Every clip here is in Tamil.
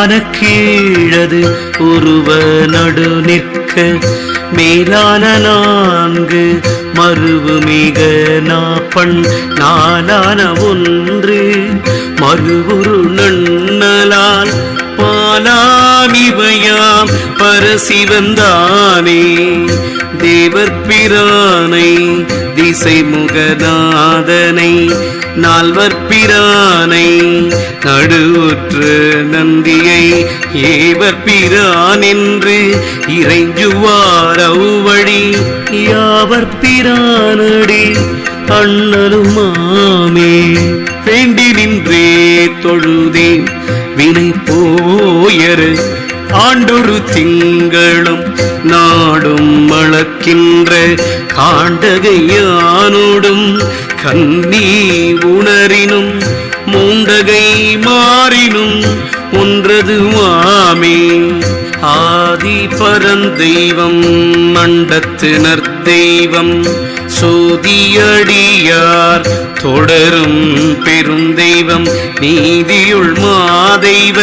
மேலான கீழது உருவ நடு நிற்க மேலான நான்கு மறுவு மிக நாப்பண் நாலான ஒன்று மறுவுரு நன்னலால் பாலாமிவையாம் பரசிவந்தானே தேவர் பிரானை திசை முகநாதனை நால்வர் பிரானை நடுவுற்ற நந்தியை ஏவர் பிரான் என்று இறைஞ்சுவார் அவ்வழி. யாவர் பிரானடி அண்ணலுமாமே வேண்டி நின்றே தொழுதேன் வினை போயரு. ஆண்டொரு திங்களும் நாடும் வளர்க்கின்ற காண்டகையானோடும் கண்ணி உணரினும் மூண்டகை மாறினும் ஒன்றது மாமே. ஆதி பரந்தெய்வம் மண்டத்து தெய்வம் சோதியடியார் தொடரும் பெருந்தெய்வம். நீதியுள் மாதெய்வ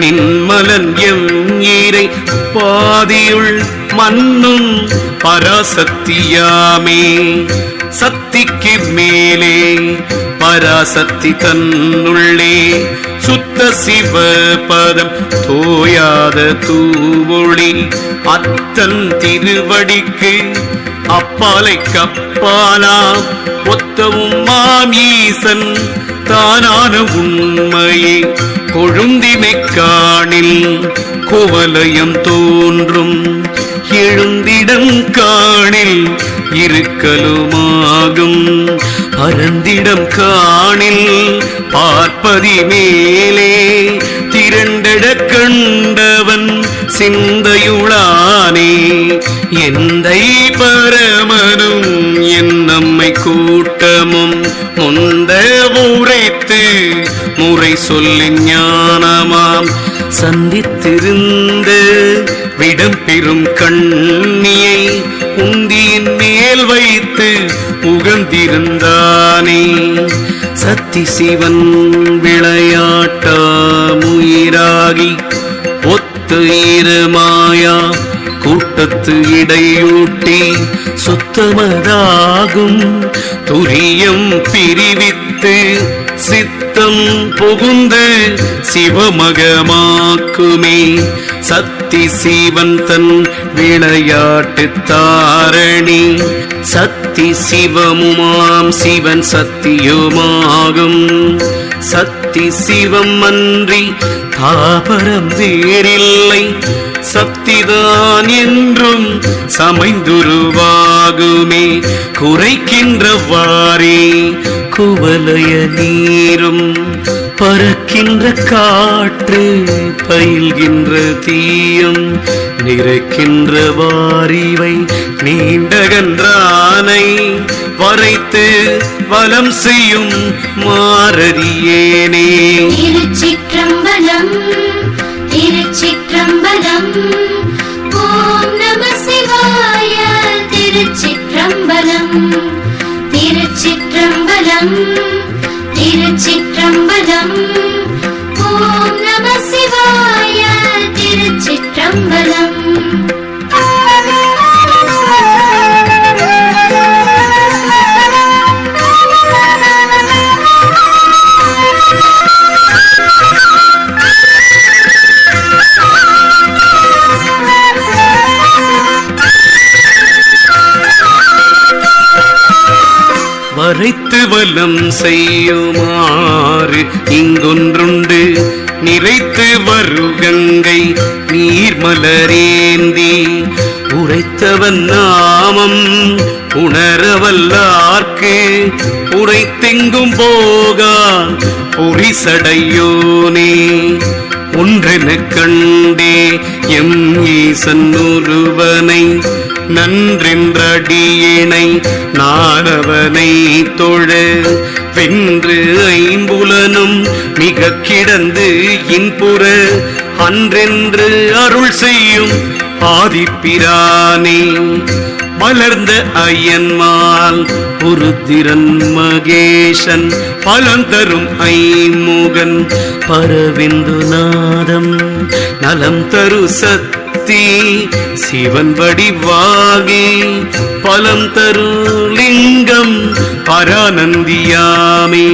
நின்மலன் எம் ஈரை பாதியுள் மண்ணும் பராசக்தியாமே. சக்திக்கு மேலே பராசக்தி தன்னுள்ளே. சுத்த சிவ பதம் தோயாத தூவொளி. அத்தன் திருவடிக்கு அப்பாலை கப்பாலாம் ஒத்தவும் மாம் ஈசன் தானான உண்மையே. கொழுந்திமை காணில் குவலயம் தோன்றும். எழுந்திடம் காணில் இருக்கலுமாகும். அறந்திடம் காணில் பார்ப்பதி மேலே திரண்டட கண்டவன் சிந்தையுளானே. எந்தை பரமனும் என் நம்மை கூட்டமும் முந்த உரைத்து முறை சொல்லி ஞானமாம். சந்தித்திருந்த விடம் பெறும் கண்ணியை உந்தியின் மேல் வைத்து உகந்திருந்தானே. சத்தி சிவன் விளையாட்டாமுயிராகி ஒத்து இருமாயா கூட்டத்து இடையூட்டி சுத்தமதாகும். துரியம் பிரிவித்து சித்தம் புகுந்து சிவமகமாக்குமே. சத்தி சிவன் தன் விளையாட்டு தாரணி. சத்தி சிவமுமாம் சிவன் சத்தியுமாகும். சக்தி சிவம் அன்றி தாபரம் வேறில்லை. சக்திதான் என்றும் சமைந்துருவாகுமே. குறைக்கின்றவாறே குவலய நீரும். பறக்கின்ற காற்று பயில்கின்ற தீயும். நிறைக்கின்ற வாரிவை நீண்டகன்றானை வரைத்து வலம் செய்யும் மாறறியேனே திருச்சிற்றம்பலம் திருச்சிற்றம்பலம் ஓம் நம சிவாய திருச்சிற்றம்பலம் திருச்சிற்றம்பலம் திருச்சிற்றம்பலம் ஓம் நம சிவாய திருச்சிற்றம்பலம். வரைத்து வலம் செய்யுமாறு இங்கொன்றுண்டு. நிறைத்து வருகங்கை நீர்மலரேந்தி உரைத்தவன் நாமம் உணரவல்லார்க்கு. உரைத்தெங்கும் போகா பொறிசடையோனே ஒன்றென கண்டே எம் ஈசன் ஒருவனை. நன்றென்றடியினை நானவனை தொழ. வென்று ஐம்புலனும் மிக கிடந்து இன்புற. அன்றென்று அருள் செய்யும் ஆதிப்பிரானே. மலர்ந்த ஐயன்மால் உருத்திரன் மகேசன். பலம் தரும் ஐமுகன் பரவிந்துநாதம் நலம் தரு சக்தி சிவன் வடிவாகி பலம் தரு லிங்கம் பரானந்தியாமே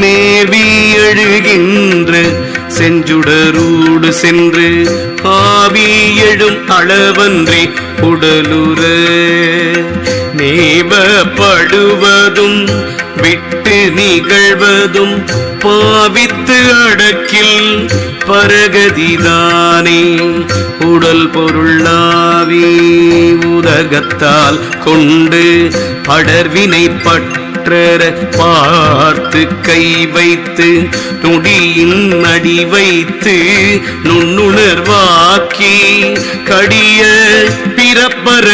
மேவி எழுகின்ற செஞ்சுடரூடு சென்று ஆவி எழும் அளவன்றி உடலுற. நேவப்படுவதும் விட்டு நிகழ்வதும் பாவித்து அடக்கில் பரகதிதானே. உடல் பொருளாவி உதகத்தால் கொண்டு படர்வினை பற்றற பார்த்து கை வைத்து நொடியின் அடி வைத்து நுண்ணுணர்வாக்கி கடிய பிறப்பர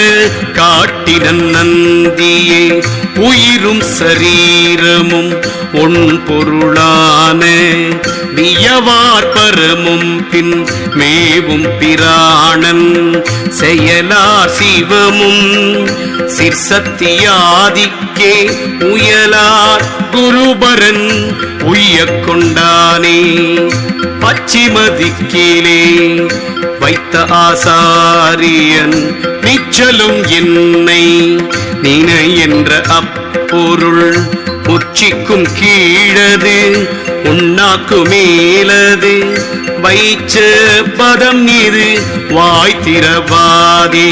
காட்டினன் நந்தியே. உயிரும் சரீரமும் ஒன் பொருளான வியவார்பரமும் பின் மேவும் பிராணன் செயலார் சிவமும் சிற்சத்தியாதிக்கே உயலார் குருபரன் உய்ய கொண்டானே. பச்சிமதிக்கிலே வைத்த ஆசாரியன் நிச்சலும் என்னை நினை என்ற அப்பொருள் உச்சிக்கும் கீழது உண்ணாக்கு மேலது. வைச்ச பதம் இது வாய்த்திரவாதே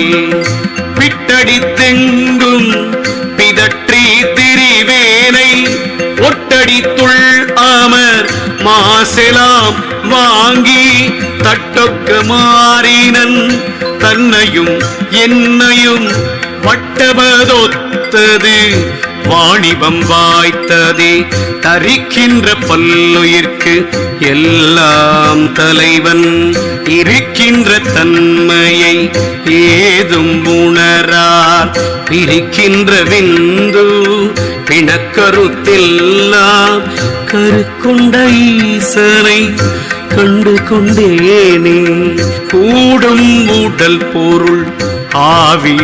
பிட்டடித்தெங்கும் பிதற்றி திரிவேனை ஒட்டடித்துள் அமர் மாசெலாம் வாங்கி தட்டொக்க மாறினன் தன்னையும் என்னையும் வட்டபதொத்தது வாணிபம் வாய்த்ததே தரிக்கின்ற பல்லுயிர்க்கு எல்லாம் தலைவன். இருக்கின்ற தன்மையை ஏதும் உணரார். பிரிக்கின்ற விந்து பிணக்கருத்தெல்லாம் கருக்குண்ட ஈசனை கண்டு கொண்டேனே கூடும் ஊட்டல் பொருள் ஆவி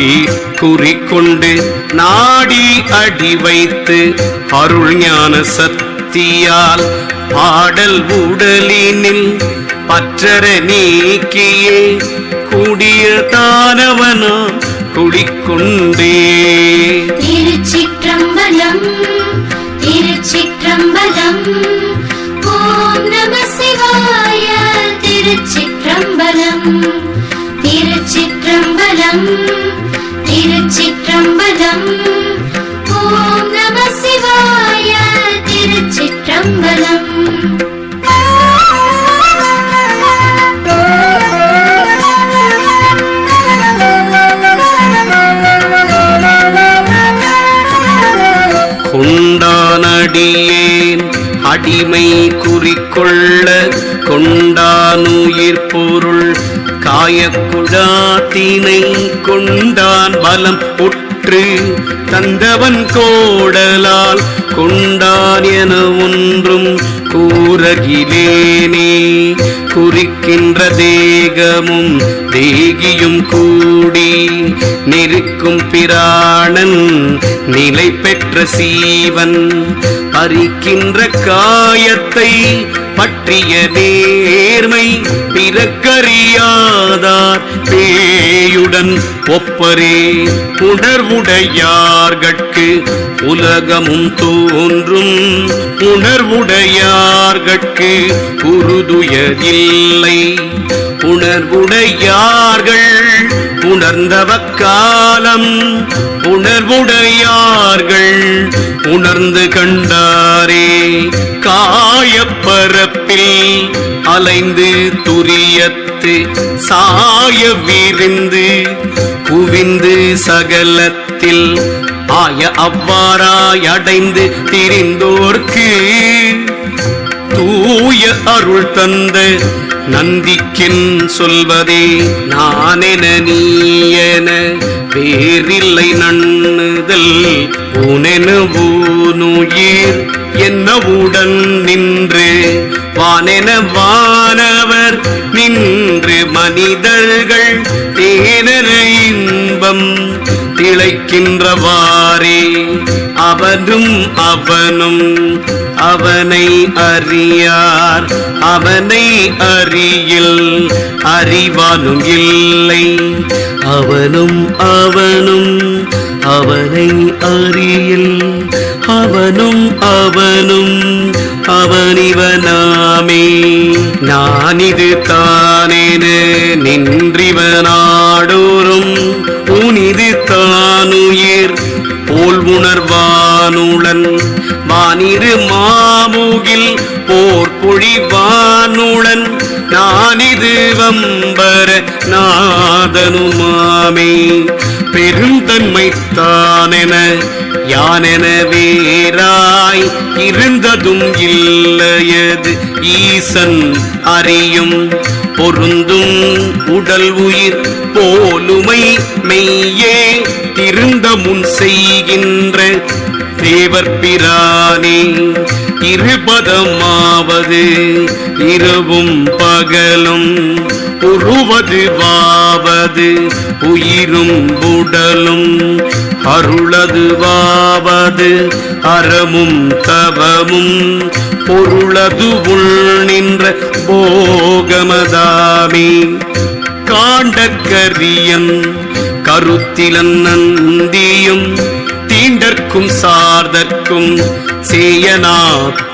குறிக்கொண்டு நாடி அடி வைத்து அருள் ஞான சக்தியால் பாடல் உடலினில் பற்றர நீக்கியே கூடிய தானவனா குடிக்கொண்டே. திருச்சிற்றம்பலம் திருச்சிற்றம்பலம் ஓம் நம சிவாய திருச்சிற்றம்பலம் திருச்சி திருச்சிற்றம்பலம் திருச்சிற்றம்பலம். ஓம் நம சிவாய திருச்சிற்றம்பலம். கொண்டானடியேன் அடிமை குறிக்கொள்ள கொண்டானுயிர் பொருள் காயக்குழாத்தினை கொண்டான் பலம் உற்று தந்தவன் கோடலால் கொண்டான் என ஒன்றும் கூறகிலேனே. குறிக்கின்ற தேகமும் தேகியும் கூடி நெருக்கும் பிராணன் நிலை பெற்ற சீவன் பறிக்கின்ற காயத்தை பற்றிய நேர்மை பிறக்கறியாதார். பேயுடன் ஒப்பரே உணர்வுடையார்கட்கு உலகமும் தோன்றும். உணர்வுடையார்கட்கு உருதுயதில்லை உணர்வுடையார்கள் உணர்ந்தவக்காலம் உணர்வுடையார்கள் உணர்ந்து கண்டாரே. காயப்பரப்பில் அலைந்து துரியத்து சாய விரிந்து குவிந்து சகலத்தில் ஆய அவ்வாறாய் அடைந்து திரிந்தோர்க்கு தூய அருள் தந்த நந்திக்கின் சொல்வதே நானென நீயென வேறில்லை நண்ணுதல் உனென ஊனுயிர் என்னவுடன் நின்று வானென வானவர் நின்று மனிதர்கள் தேனர இன்பம் திளைக்கின்றவாறே அவனும் அவனும் அவனை அறியார். அவனை அறியில் அறிவானும் இல்லை. அவனும் அவனும் அவனை அறியில். அவனும் அவனும் அவனிவனாமே. நான் இது தானேன நின்றிவனாடோ. வானுளன் வானிரு மாமுகில் போர் பொழிவானுளன் நானிது வம்பர நாதனுமாமே. பெருந்தன்மை தானென யானென வேறாய் இருந்ததும் இல்லையது ஈசன் அறியும். பொருந்தும் உடல் உயிர் போலுமை மெய்யே திருந்த முன் செய்கின்ற தேவர் பிரானே இருபதமாவது இரவும் பகலும் உருவது வாவது உயிரும் உடலும் அருளது வாவது அறமும் தவமும் பொருளது உள் நின்ற போகமதாமே. காண்டக்கரியன் கருத்திலன் நந்தியும் தீண்டற்கும் சார்தற்கும் சேயனா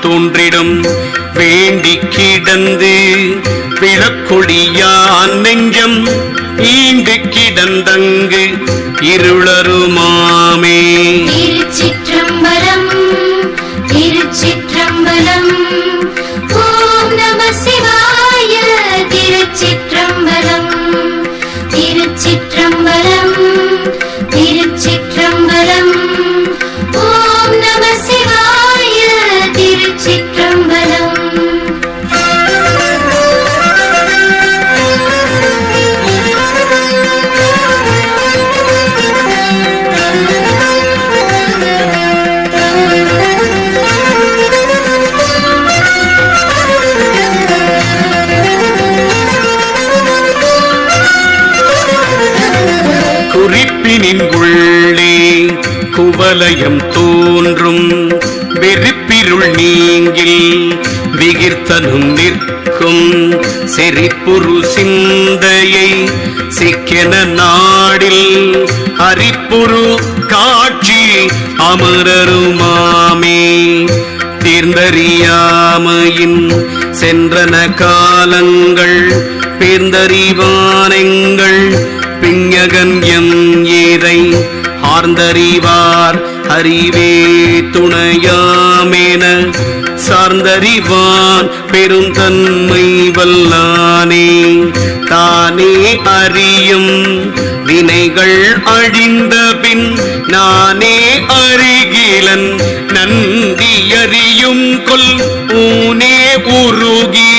தோன்றிடும். வேண்டி கிடந்து விளக்கொடியான் நெஞ்சம். ஈண்டு கிடந்தங்கு இருளருமாமே. குறிப்பினின் உள்ளே குவலயம் தோன்றும். வெறுப்பிருள் நீங்கில் விகிர்த்தனும் நிற்கும். செறிப்புரு சிந்தையை சிக்கென நாடில் அரிப்புரு காட்சி அமரருமாமே. தேர்ந்தறியாமையின் சென்றன காலங்கள் பேர்ந்தறிவானங்கள் பிஞகன் எம் ஏரை ஆர்ந்தறிவார் அறிவே துணையாமேன. சார்ந்தறிவான் பெருந்தன்மை வல்லானே. தானே அறியும் வினைகள் அழிந்த பின் நானே அருகிலன் நந்தி அறியும் கொல் ஊனே உருகி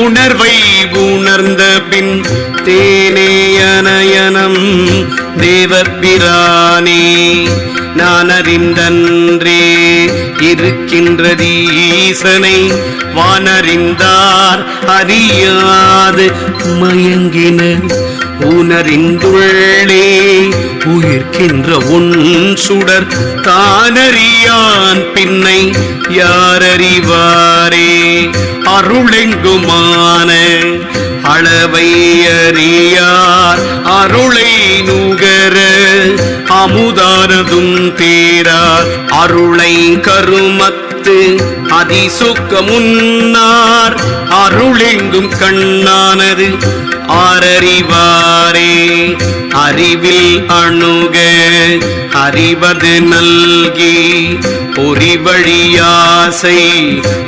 உணர்வை உணர்ந்த பின் தேனேயனயனம் தேவப்பிரானே நான் அறிந்தன்றே இருக்கின்றது ஈசனை வானறிந்தார் அறியாது மயங்கின உணரின்றுள்ளே உயிர்க்கின்ற உன் சுடர் தானறியான் பின்னை யாரறிவாரே? அருளெங்குமான அளவை அறியார் அருளை நுகர அமுதானதும் தேரார். அருளை கருமத்து அதிசுக்க முன்னார் அருளெங்கும் கண்ணானது ஆரறிவாரே. அறிவில் அணுக அறிவது நல்கி பொறிவழியாசை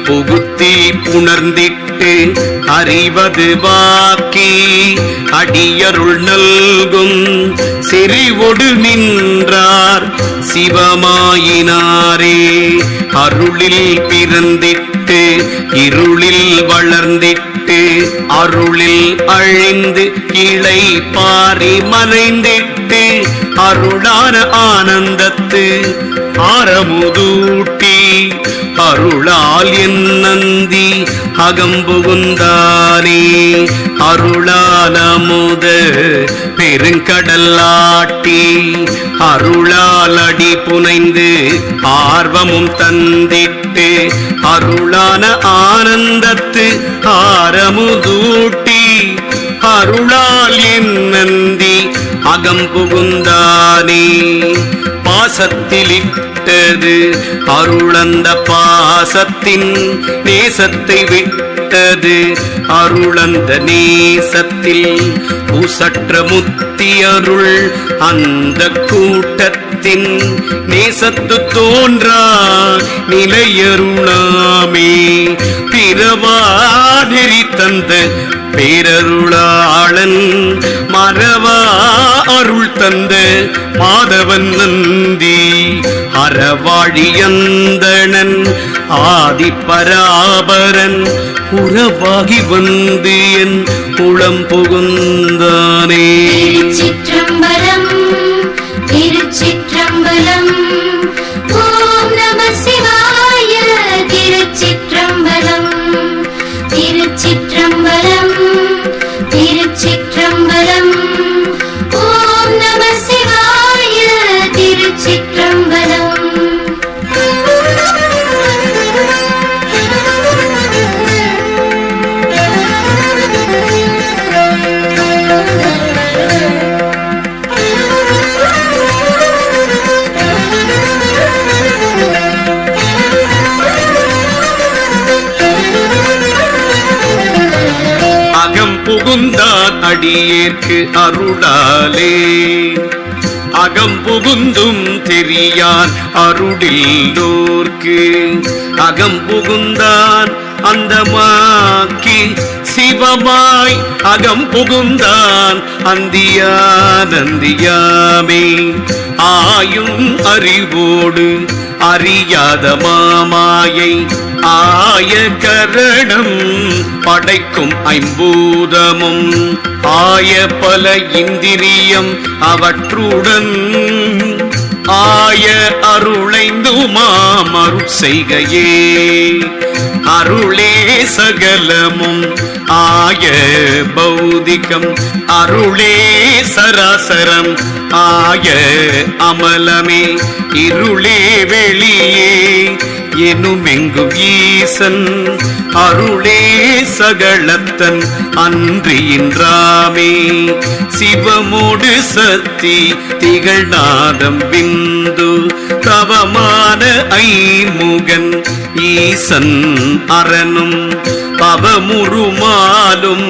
புகுத்தி புணர்ந்திட்டு அறிவது வாக்கி அடியருள் நல்கும் செறிவொடு நின்றார் சிவமாயினாரே. அருளில் பிறந்திட்டு இருளில் வளர்ந்திட்டு விட்டு அருளில் அழிந்து இளை பாரி மறைந்திட்டு அருளான ஆனந்தத்து ஆரமுதூட்டி அருளால் என் நந்தி அகம்புகுந்தானே அருளாலமுத பெருங்கடல்லாட்டி அருளாலடி புனைந்து ஆர்வமும் தந்திட்டு அருளான ஆனந்தத்து ஆரமுதூட்டி அருளால் என் நந்தி அகம்புகுந்தானே. பாசத்திலிட்டது. அருளந்த பாசத்தின் நேசத்தை விட்டது. அருளந்த நேசத்தில் பூசற்ற முத்தி அருள் அந்த கூட்டத்தின் நேசத்து தோன்றா நிலையருளாமே. பிறவாதிரி தந்த பேரருளாளன் மறவா அருள் தந்த மாதவன் நந்தி அறவாழியந்தனன் ஆதிப்பராபரன் உறவாகி வந்து என் குளம் புகுந்தானே. திருச்சிற்றம்பலம் அடியேற்கு அருளாலே. அகம் புகுந்தும் தெரியான் அருளில்லோர்க்கு அகம் புகுந்தான் அந்தமாக்கி சிவமாய். அகம் புகுந்தான் அந்தியானந்தியாமே ஆயும் அறிவோடு அறியாத மாமாயை ஆய கரணம் படைக்கும் ஐம்பூதமும் ஆய பல இந்திரியம் அவற்றுடன் ஆய அருளைந்துமாம் அருள் செய்கையே. அருளே சகலமும் ஆய பௌதிகம் அருளே சராசரம் ஆய அமலமே இருளே வெளியே எனுமெங்கும் ஈசன் அருளே சகலத்தன் அன்றியின்றாமே சிவமோடு சத்தி திகழ்நாதம் பிந்து தவமான ஐமுகன் ஈசன் அரணும் பவமுருமாலும்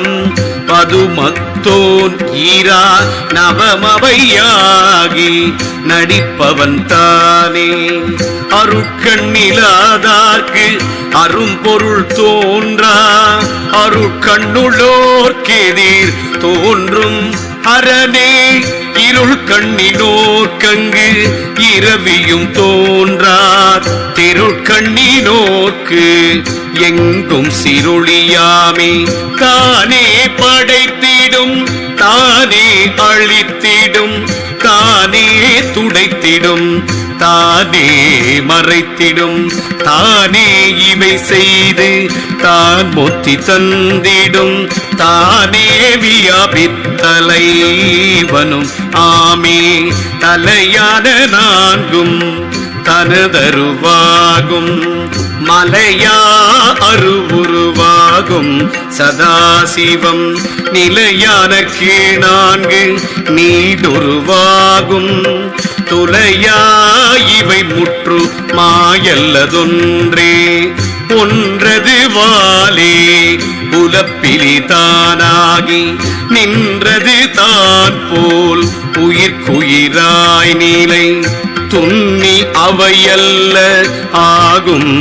தோன் ஈரா நவமவையாகி நடிப்பவன் தானே. அருக்கண்ணிலாதார்க்கு அரும்பொருள் தோன்றா. அருட்கண்ணுளோர்க்கெதிர் தோன்றும் அரணே இருள் கண்ணினோர்க்கங்கு இரவியும் தோன்றார். திருள் திருக்கண்ணினோர்க்கு எங்கும் சிருளியாமே. தானே படைத்திடும் தானே அழித்திடும். தானே துடைத்திடும் தானே மறைத்திடும் தானே இவை செய்து தான் முத்தி தந்திடும் தானே வியாபித்தலைவனும். ஆமே தலையான நான்கும் தனதருவாகும். மலையா அருவுருவாகும் சதாசிவம். நிலையான கீழான்கு நீடுருவாகும். துளையா இவை முற்று மாயல்லதொன்றே. ஒன்றது வாலே புலப்பிலி தானாகி நின்றது தான் போல் உயிர்க்குயிராய் நீலை. துண்ணி அவையல்ல ஆகும்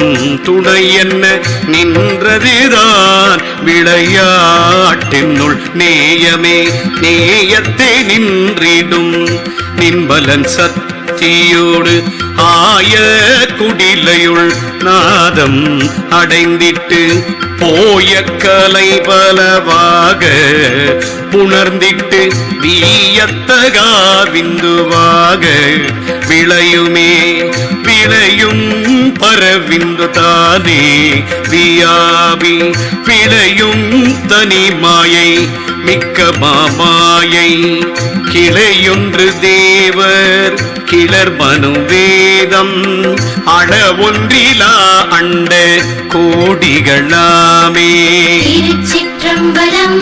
துணை என்ன? நின்றதுதான் விளையாட்டினுள் நேயமே. நேயத்தை நின்றிடும் நின்பலன் சக்தியோடு ஆய குடிலையுள் நாதம் அடைந்திட்டு போய கலை பலவாக புணர்ந்திட்டு வீயத்தகா விந்துவாக விளையுமே விளையும் பரவிந்து தானே. வியாபி விளையும் தனி மாயை மிக்க மாமாயை. கிளையொன்று தேவர் கிளர் மனு வேதம் அட ஒன்றிலா அண்ட கோடிகளாமே. திருச்சிற்றம்பலம்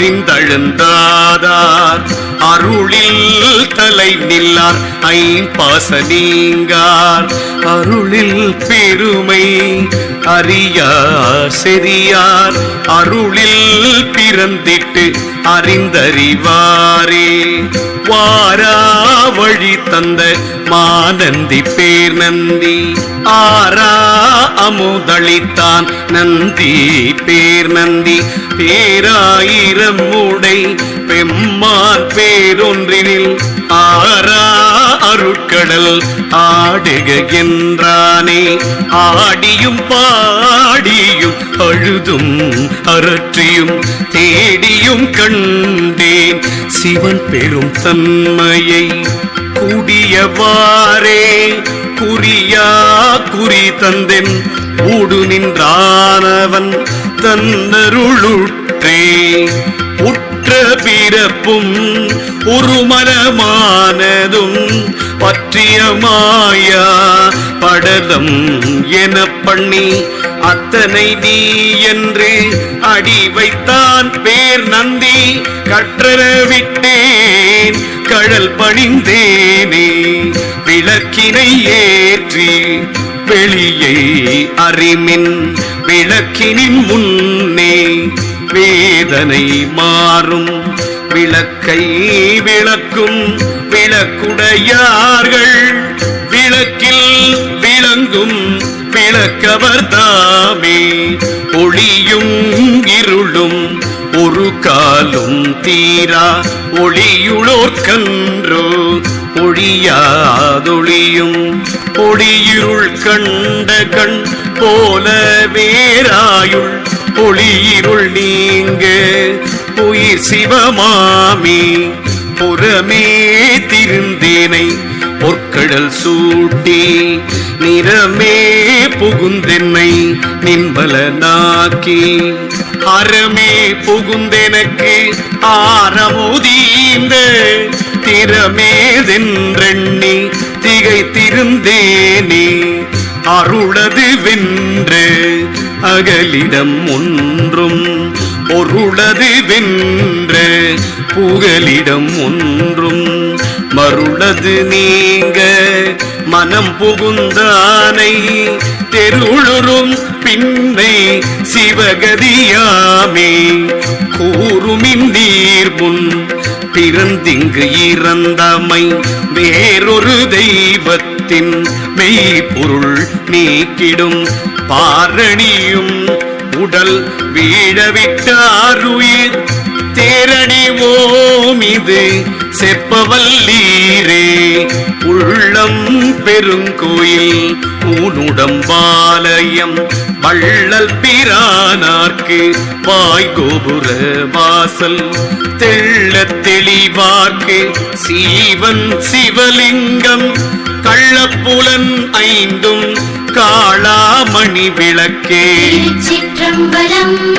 அறிந்தழுந்தாதார். அருளில் தலை நில்லார் ஐம்பாச நீங்கார் அருளில் பெருமை அறியார் செறியார். அருளில் பிறந்திட்டு அறிந்தறிவாரே. வாரா வழி தந்த மாநந்தி பேர் நந்தி. ஆரா அமுதளித்தான் நந்தி பேர் நந்தி. பேராயிரம் உடை பெம்மான் பேரொன்றினில். ஆரா அருட்கடல் ஆடுக என்றானே. ஆடியும் பாடியும் அழுதும் அரற்றியும் தேடியும் கண்டேன். சிவன் பெரும் தன்மையை கூடியவாறே குறியா குறி தந்தென். ஊடு நின்றானவன் தன்னருளுற்றே உட் பெற்ற பிறப்பும் உருமனமானதும் பற்றிய மாயா படலம் என பண்ணி அத்தனை நீ என்று அடி வைத்தான் பேர் நந்தி. கற்றன விட்டேன் கழல் பணிந்தேனே. விளக்கினை ஏற்றி வெளியை அறிமின் விளக்கினின் முன்னே. வேதனை மாறும். விளக்கை விளக்கும் விளக்குடையார்கள். விளக்கில் விளங்கும் விளக்கவர் தாமே. ஒளியும் இருளும் ஒரு காலும் தீரா. ஒளியுளோர்கன்றோ ஒழியாதொளியும் ஒளியிருள் கண்ட கண் போல வேறாயுள். ஒளியிருள் நீங்கு உயிர் சிவமாமி. புறமே திருந்தேனை பொற்கடல் சூட்டி நிறமே புகுந்தென்னை நின்பலனாக்கி. அறமே புகுந்தெனக்கு ஆரமுதீந்த திறமேதென்றெண்ணி திகைத்திருந்தேனே. அருளது வென்று அகலிடம் ஒன்றும் பொருளது வென்று புகலிடம் ஒன்றும் மருளது நீங்க மனம் புகுந்தானை தெருளுறும் பின்னை சிவகதியாமே. கூறுமின் நீர் முன் பிறந்திங்கு இறந்தமை வேறொரு தெய்வத்தின் மெய்ப்பொருள் நீக்கிடும் பாரணியும் உடல் வீழவிட்டாருயிர். தேரடிவோம் இது செப்பவல்லீரே. உள்ளம் பெருங்கோயில் ஊனுடம்பாலயம் வள்ளல் பிரானார்க்கு வாய் கோபுர வாசல் தெள்ள தெளிவார்க்கு சீவன் சிவலிங்கம் கள்ளப்புலன் ஐந்தும் காளாமணி விளக்கே. திருச்சிற்றம்பலம்.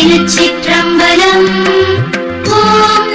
திருச்சிற்றம்பலம் ஓம்